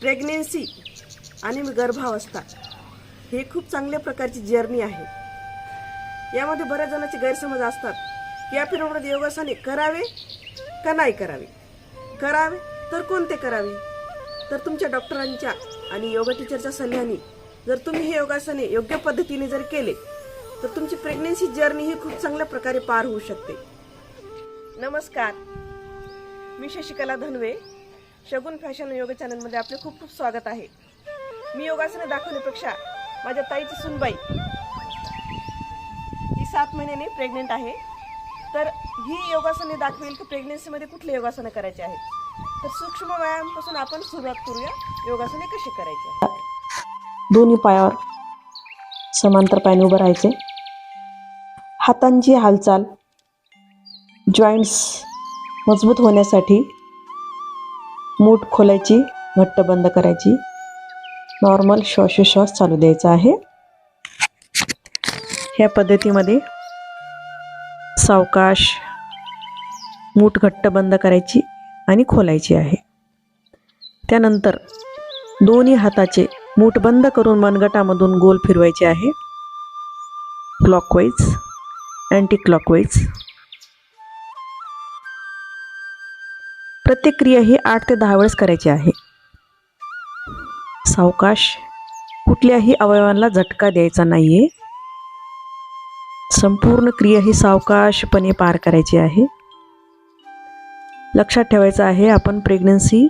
Pregnancy आणि गर्भावस्था हे खूप चांगल्या प्रकारची जर्नी आहे. यामध्ये बऱ्याच जणांचे गैरसमज असतात की या पिरियडमध्ये योगासने करावे का नाही करावे? करावे तर कोणते करावे? तर तुमच्या डॉक्टरांच्या आणि योगा टीचरच्या सल्ल्याने जर तुम्ही हे योगासने योग्य पद्धतीने जर केले तर तुमची प्रेग्नेन्सी जर्नी ही खूप चांगल्या प्रकारे पार होऊ शकते. नमस्कार. मी शशिकला धनवे शगुन फॅशन योग चॅनलमध्ये आपले खूप खूप स्वागत आहे. मी योगासने दाखवण्यापेक्षा माझ्या ताईची सुनबाई ही सात महिन्याने प्रेग्नेंट आहे. तर ही योगासने दाखवेल की प्रेग्नेन्सीमध्ये कुठले योगासनं करायचे आहेत. तर सूक्ष्म व्यायामापासून आपण सुरुवात करूया. योगासने कशी करायची दोन्ही पायावर समांतर पायाने उभं राहायचे. हातांची हालचाल जॉईंट्स मजबूत होण्यासाठी मूठ खोलायची घट्ट बंद करायची. नॉर्मल श्वासोश्वास चालू द्यायचा आहे. ह्या पद्धतीमध्ये सावकाश मूठ घट्ट बंद करायची आणि खोलायची आहे. त्यानंतर दोन्ही हाताचे मूठ बंद करून मनगटामधून गोल फिरवायचे आहे. क्लॉकवाईज अँटी क्लॉकवाईज प्रत्येक क्रिया ही आठ ते दहा वेळेस करायची आहे. सावकाश कुठल्याही अवयवांना झटका द्यायचा नाही आहे संपूर्ण क्रिया ही सावकाशपणे पार करायची आहे. लक्षात ठेवायचं आहे आपण प्रेग्नन्सी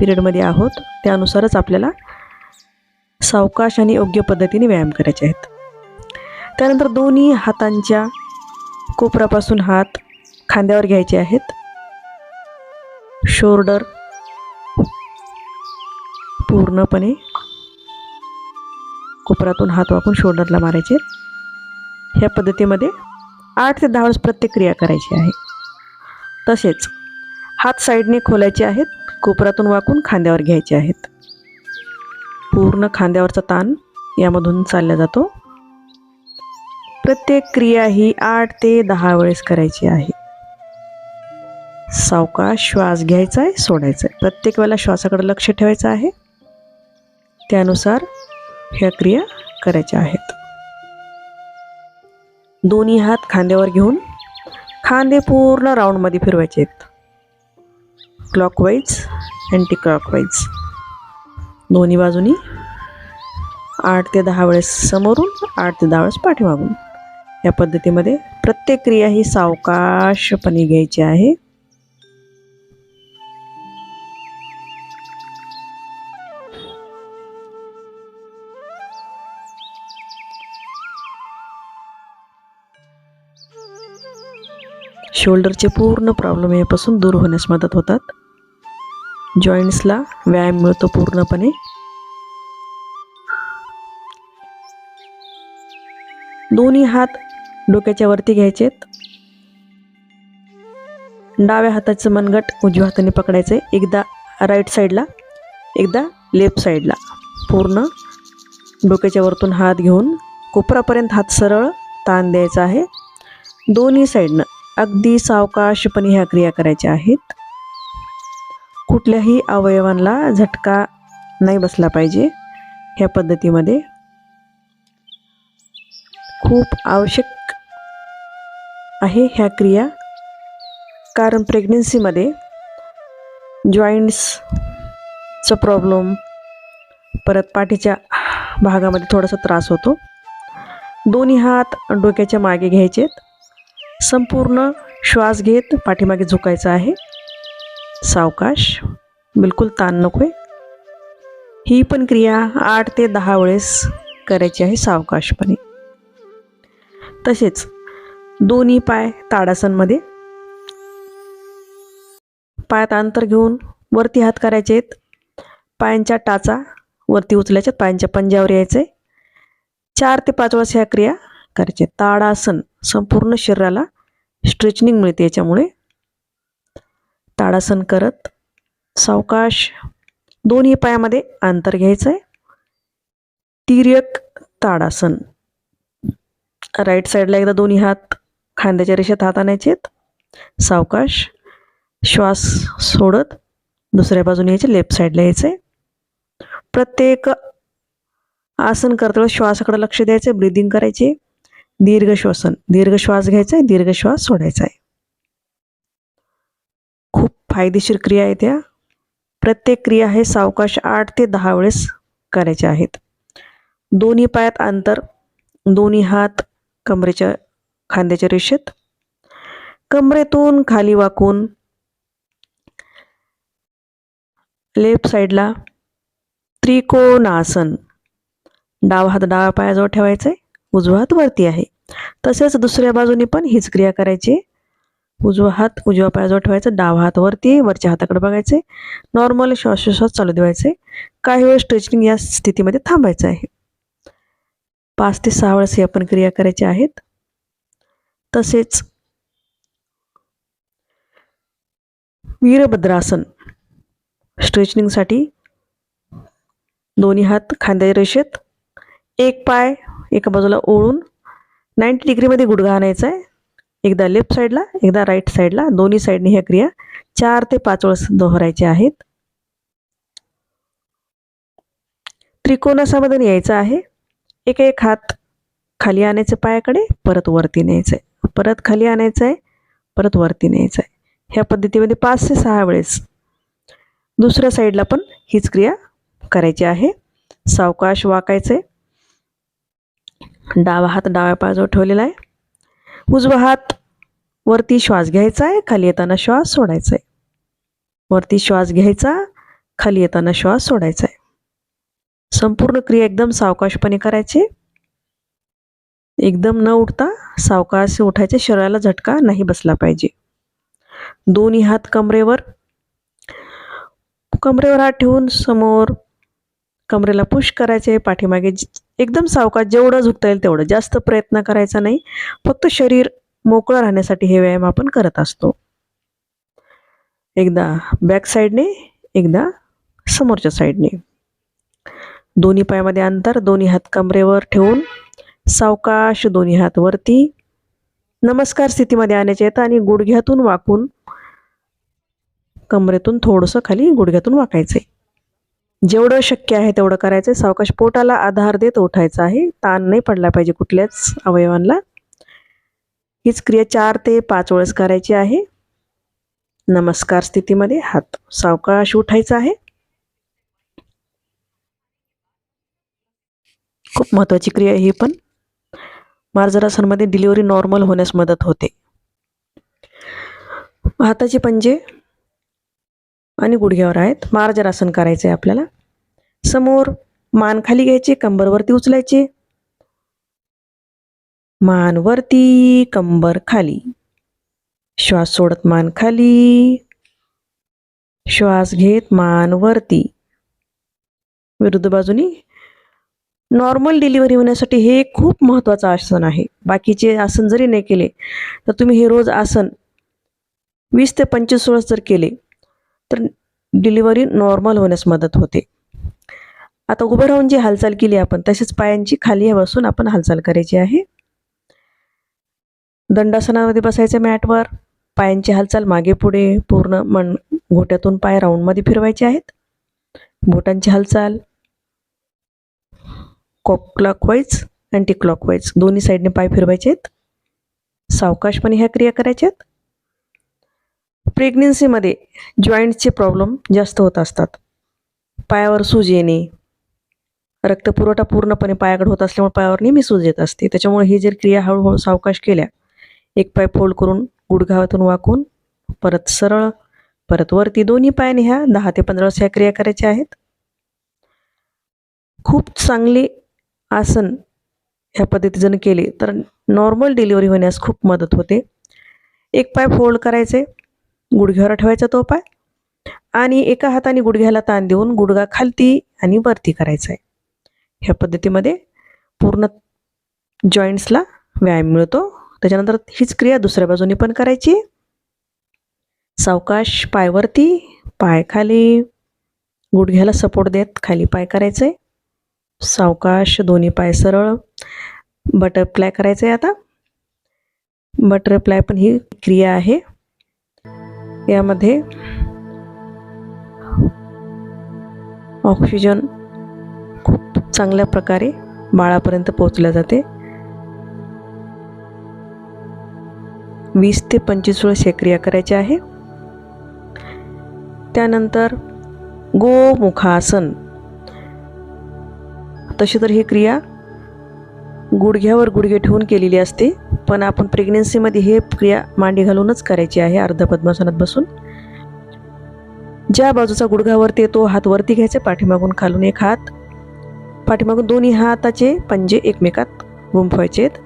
पिरियडमध्ये आहोत त्यानुसारच आपल्याला सावकाश आणि योग्य पद्धतीने व्यायाम करायचे आहेत. त्यानंतर दोन्ही हातांच्या कोपरापासून हात खांद्यावर घ्यायचे आहेत. शोर्डर पूर्णपणे कोपरातून हात वाकून शोल्डरला मारायचे. ह्या पद्धतीमध्ये आठ ते दहा वेळेस प्रत्येक क्रिया करायची आहे. तसेच हात साईडने खोलायचे आहेत कोपरातून वाकून खांद्यावर घ्यायचे आहेत. पूर्ण खांद्यावरचा ताण यामधून चालला जातो. प्रत्येक क्रिया ही आठ ते दहा वेळेस करायची आहे. सावकाश श्वास घ्यायचा आहे सोडायचा आहे प्रत्येक वेळेला श्वासाकडे लक्ष ठेवायचं आहे. त्यानुसार ह्या क्रिया करायच्या आहेत. दोन्ही हात खांद्यावर घेऊन खांदे पूर्ण राऊंडमध्ये फिरवायचे आहेत. क्लॉकवाईज अँटी क्लॉकवाईज दोन्ही बाजूनी आठ ते दहा वेळेस समोरून आठ ते दहा वेळेस पाठीमागून. या पद्धतीमध्ये प्रत्येक क्रिया ही सावकाशपणे घ्यायची आहे. शोल्डरचे पूर्ण प्रॉब्लेम यापासून दूर होण्यास मदत होतात. जॉईंट्सला व्यायाम मिळतो पूर्णपणे. दोन्ही हात डोक्याच्या वरती घ्यायचेत. डाव्या हाताचं मनगट उजव्या हाताने पकडायचं आहे एकदा राईट साईडला एकदा लेफ्ट साईडला पूर्ण डोक्याच्या वरतून हात घेऊन कोपरापर्यंत हात सरळ ताण द्यायचा आहे. दोन्ही साईडनं अगदी सावकाशपणे ह्या क्रिया करायच्या आहेत. कुठल्याही अवयवांना झटका नाही बसला पाहिजे ह्या पद्धतीमध्ये. खूप आवश्यक आहे ह्या क्रिया. कारण प्रेग्नेन्सीमध्ये जॉईंट्सचा प्रॉब्लेम परत पाठीच्या भागामध्ये थोडासा त्रास होतो. दोन्ही हात डोक्याच्या मागे घ्यायचेत. संपूर्ण श्वास घेत पाठीमागे झुकायचं आहे. सावकाश बिलकुल ताण नको आहे. ही पण क्रिया आठ ते दहा वेळेस करायची आहे सावकाशपणे. तसेच दोन्ही पाय ताडासनमध्ये. पायात अंतर घेऊन वरती हात करायचे आहेत. पायांच्या टाचा वरती उचलायच्या पायांच्या पंजावर यायचे चार ते पाच वेळेस ह्या क्रिया प्रकारचे ताडासन संपूर्ण शरीराला स्ट्रेचनिंग मिळते. याच्यामुळे ताडासन करत सावकाश दोन्ही पायामध्ये अंतर घ्यायचं आहे तिर्यक ताडासन राईट साईडला एकदा दोन्ही हात खांद्याच्या रेषेत हात आणायचे सावकाश श्वास सोडत दुसऱ्या बाजूने यायचे लेफ्ट साईडला यायचं. आहे प्रत्येक आसन करताना श्वासाकडे लक्ष द्यायचं ब्रिदिंग करायची. दीर्घ श्वसन दीर्घ श्वास घ्यायचा आहे दीर्घ श्वास सोडायचा आहे. खूप फायदेशीर क्रिया आहे त्या. प्रत्येक क्रिया हे सावकाश आठ ते दहा वेळेस करायच्या आहेत. दोन्ही पायात अंतर दोन्ही हात कमरेच्या खांद्याच्या रेषेत. कमरेतून खाली वाकून लेफ्ट साईडला त्रिकोणासन. डाव हात डाव्या पायाजवळ ठेवायचा आहे. उजवा हात वरती आहे. तसेच दुसऱ्या बाजूने पण हीच क्रिया करायची. उजवा हात उजव्या पायाजवळ ठेवायचा डावा हात वरती आहे वरच्या हाताकडे बघायचे. नॉर्मल श्वासोश्वास चालू ठेवायचे. काही वेळ स्ट्रेचिंग या स्थितीमध्ये थांबायचं आहे. पाच ते सहा वेळेस ही आपण क्रिया करायची आहेत. तसेच वीरभद्रासन स्ट्रेचनिंगसाठी दोन्ही हात खांद्या रेषेत एक पाय एका बाजूला ओळून नाईंटी डिग्रीमध्ये गुडघा आणायचा आहे. एकदा लेफ्ट साईडला एकदा राईट साईडला दोन्ही साईडने ह्या क्रिया चार ते पाच वेळेस दोहरायच्या आहेत. त्रिकोणासामध्ये यायचं आहे. एक एक हात खाली आणायचं पायाकडे परत वरती न्यायचं आहे. परत खाली आणायचं आहे परत वरती न्यायचं आहे. ह्या पद्धतीमध्ये पाच ते सहा वेळेस दुसऱ्या साईडला पण हीच क्रिया करायची आहे. सावकाश वाकायचं आहे डावा हात डाव्या पायाजवळ ठेवलेला आहे. उजवा हात वरती श्वास घ्यायचा आहे खाली येताना श्वास सोडायचा आहे. वरती श्वास घ्यायचा खाली येताना श्वास सोडायचा आहे. संपूर्ण क्रिया एकदम सावकाशपणे करायची. एकदम न उठता सावकाश उठायचे शरीराला झटका नाही बसला पाहिजे. दोन्ही हात कमरेवर. कमरेवर हात ठेवून समोर कमरेला पुश करायचे पाठीमागे एकदम सावकाश जेवढं झुकता येईल तेवढं. जास्त प्रयत्न करायचा नाही. फक्त शरीर मोकळं राहण्यासाठी हे व्यायाम आपण करत असतो. एकदा बॅक साईडने एकदा समोरच्या साईडने दोन्ही पायामध्ये अंतर दोन्ही हात कमरेवर ठेवून सावकाश दोन्ही हात वरती. नमस्कार स्थितीमध्ये आणायचे आहेत आणि गुडघ्यातून वाकून कमरेतून थोडंसं खाली गुडघ्यातून वाकायचं आहे जेवढं शक्य आहे तेवढं करायचं आहे सावकाश पोटाला आधार देत उठायचं आहे. ताण नाही पडला पाहिजे कुठल्याच अवयवांना. हीच क्रिया चार ते पाच वेळेस करायची आहे. नमस्कार स्थितीमध्ये हात सावकाश उठायचा आहे. खूप महत्त्वाची क्रिया ही पण. मार्जरासनमध्ये डिलिव्हरी नॉर्मल होण्यास मदत होते. हाताचे पंजे आणि गुडघ्यावर आहेत. मार्जरासन करायचं आहे आपल्याला. समोर मान खाली घ्यायचे कंबरवरती उचलायचे. मान वरती कंबर खाली. श्वास सोडत मान खाली. श्वास घेत मान वरती. विरुद्ध बाजूनी. नॉर्मल डिलिव्हरी होण्यासाठी हे खूप महत्त्वाचं आसन आहे. बाकीचे आसन जरी नाही केले तर तुम्ही हे रोज आसन वीस ते पंचवीस वेळेस जर केले तर डिलिव्हरी नॉर्मल होण्यास मदत होते. आता उभं राहून जी हालचाल केली आपण तसेच पायांची खाली बसून आपण हालचाल करायची आहे. दंडासनामध्ये बसायचं मॅटवर पायांची हालचाल मागे पुढे पूर्ण मन घोट्यातून पाय राऊंडमध्ये फिरवायचे आहेत. बोटांची हालचाल क्लॉकवाईज अँटी क्लॉकवाईज दोन्ही साईडने पाय फिरवायचे आहेत. सावकाशपणे ह्या क्रिया करायच्या आहेत. प्रेग्नेन्सीमध्ये जॉईंटचे प्रॉब्लेम जास्त होत असतात. पायावर सूज येणे रक्तपुरवठा पूर्णपणे पायाकडे होत असल्यामुळे पायावर नेहमी सूज येत असते. त्याच्यामुळे ही जर क्रिया हळूहळू सावकाश केल्या एक पाय फोल्ड करून गुडघावातून वाकून परत सरळ परत वरती दोन्ही पायाने ह्या दहा ते पंधरा ह्या क्रिया करायच्या आहेत. खूप चांगले आसन ह्या पद्धतीनं केले तर नॉर्मल डिलिव्हरी होण्यास खूप मदत होते. एक पाय फोल्ड करायचे गुडघ्यावर ठेवायचा तो पाय आणि एका हाताने गुडघ्याला ताण देऊन गुडघा खालती आणि वरती करायचा आहे ह्या पद्धतीमध्ये पूर्ण जॉईंट्सला व्यायाम मिळतो. त्याच्यानंतर हीच क्रिया दुसऱ्या बाजूने पण करायची. सावकाश पायवरती पाय खाली. गुडघ्याला सपोर्ट देत खाली पाय करायचे सावकाश दोन्ही पाय सरळ. बटरफ्लाय करायचं आहे आता. बटरफ्लाय पण ही क्रिया आहे. यामध्ये ऑक्सिजन खूप चांगल्या प्रकारे बाळापर्यंत पोहोचल्या जाते. वीस ते पंचवीस वेळ शेक्रिया करायची आहे. त्यानंतर गोमुखासन. तशी तर ही क्रिया गुडघ्यावर गुडघे ठेवून केलेली असते. पण आपण प्रेग्नेन्सीमध्ये हे क्रिया मांडी घालूनच करायची आहे अर्ध पद्मासनात बसून. ज्या बाजूचा गुडघावरती तो येतो हात वरती घ्यायचे पाठीमागून खालून एक हात. पाठीमागून दोन्ही हाताचे पंजे एकमेकात गुंफवायचे आहेत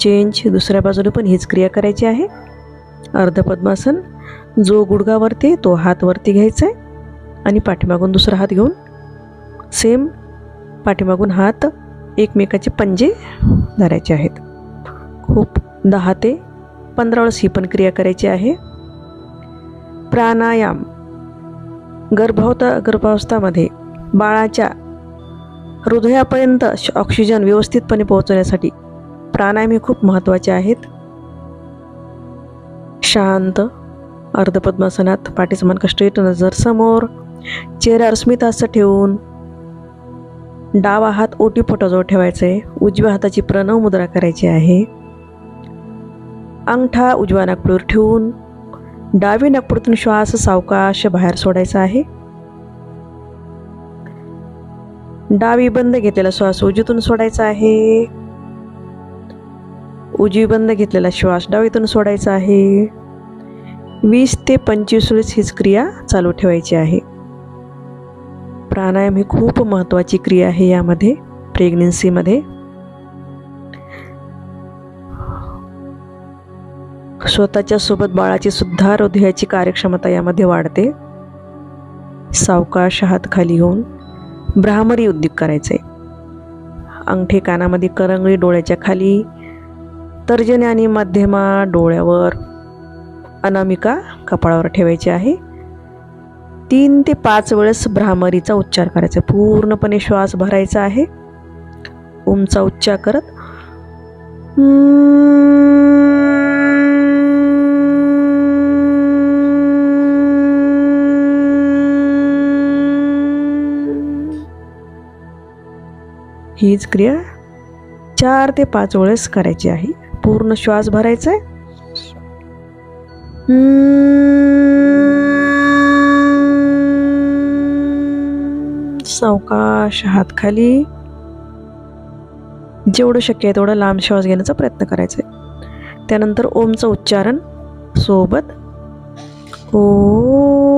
चेंज दुसऱ्या बाजूने पण हीच क्रिया करायची आहे. अर्ध पद्मासन जो गुडघावरती तो हात वरती घ्यायचा आहे. आणि पाठीमागून दुसरा हात घेऊन सेम पाठीमागून हात एकमेकाचे पंजे धरायचे आहेत. खूप दहा ते पंधरा वेळेस ही पण क्रिया करायची आहे. प्राणायाम. गर्भावता गर्भावस्थामध्ये बाळाच्या हृदयापर्यंत श- ऑक्सिजन व्यवस्थितपणे पोहोचवण्यासाठी प्राणायाम हे खूप महत्त्वाचे आहेत. शांत अर्धपद्मासनात पाठीसमान कष्ट नजर समोर चेहऱ्यावर स्मित ठेवून डावा हात ओटीपोटाजवळ ठेवायचं ठेवायचा आहे उजव्या हाताची प्रणव मुद्रा करायची आहे. अंगठा उजव्या नागपुडीवर ठेवून डावी नागपुडीतून श्वास सावकाश बाहेर सोडायचा आहे. डावी बंद घेतलेला श्वास उजीतून सोडायचा आहे. उजवी बंद घेतलेला श्वास डावीतून सोडायचा आहे. वीस ते पंचवीस वेळेस हीच क्रिया चालू ठेवायची आहे. प्राणायाम ही खूप महत्त्वाची क्रिया आहे यामध्ये प्रेग्नेन्सीमध्ये स्वतःच्या सोबत बाळाची सुद्धा हृदयाची कार्यक्षमता यामध्ये वाढते. सावकाश हात खाली होऊन ब्राह्मरी उद्योग करायचे. अंगठे कानामध्ये करंगळी डोळ्याच्या खाली तर्जने आणि मध्यमा डोळ्यावर अनामिका कपाळावर ठेवायची आहे. तीन ते पाच वेळेस भ्रामरीचा उच्चार करायचा. पूर्णपणे श्वास भरायचा आहे. ओमचा उच्चार करत हीच क्रिया चार ते पाच वेळेस करायची आहे. पूर्ण श्वास भरायचा आहे सावकाश हात खाली. जेवढं शक्य आहे तेवढं लांब श्वास घेण्याचा प्रयत्न करायचा आहे त्यानंतर ओमचं उच्चारण सोबत. ओ.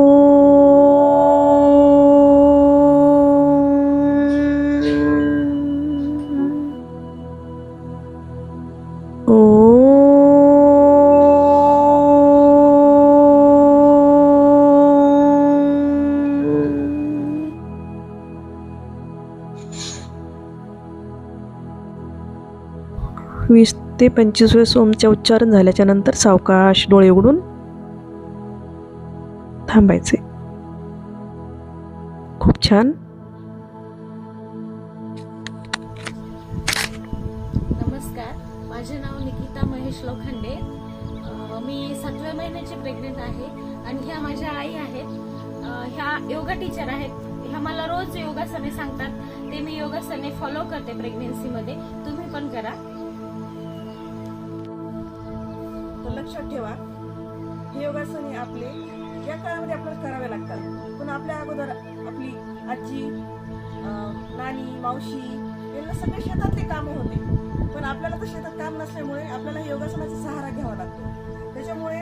ते पंचवीस वेळेस ओमचे उच्चारण झाल्याच्यानंतर सावकाश डोळे उघडून थांबायचे. खूप छान. नमस्कार. माझे नाव निकिता महेश लोखंडे. मी सातव्या महिन्याची प्रेग्नेंट आहे. आणि ह्या माझ्या आई आहेत. ह्या योगा टीचर आहेत. ह्या मला रोज योगासने सांगतात. ते मी योगासने फॉलो करते प्रेग्नेन्सीमध्ये तुम्ही पण करा. लक्षात ठेवा. ही योगासने आपले या काळामध्ये आपल्याला करावे लागतात. पण आपल्या अगोदर आपली आजी नानी मावशी यांना सगळे शेतातले कामं होते. पण आपल्याला तर शेतात काम नसल्यामुळे आपल्याला योगासनाचा सहारा घ्यावा लागतो. त्याच्यामुळे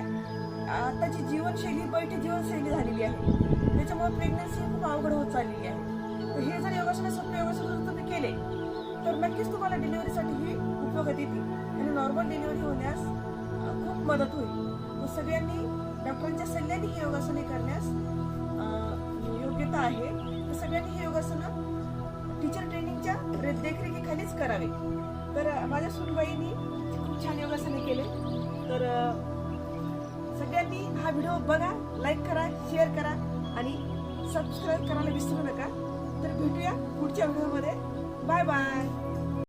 आताची जीवनशैली बैठी जीवनशैली झालेली आहे त्याच्यामुळे प्रेग्नन्सी खूप अवघड होत चाललेली आहे. तर हे जर योगासने सोपे योगासन जर तुम्ही केले तर नक्कीच तुम्हाला डिलिव्हरीसाठी ही उपयोगात येतील. आणि नॉर्मल डिलिव्हरी होण्यास खूप मदत होईल. तर सगळ्यांनी डॉक्टरांच्या सल्ल्याने ही योगासने करण्यास योग्यता आहे. तर सगळ्यांनी ही योगासनं टीचर ट्रेनिंगच्या देखरेखीखालीच करावे. तर माझ्या सुनबाईंनी खूप छान योगासने केले. तर सगळ्यांनी हा व्हिडिओ बघा लाईक करा शेअर करा आणि सबस्क्राईब करायला विसरू नका. तर भेटूया पुढच्या व्हिडिओमध्ये. Bye bye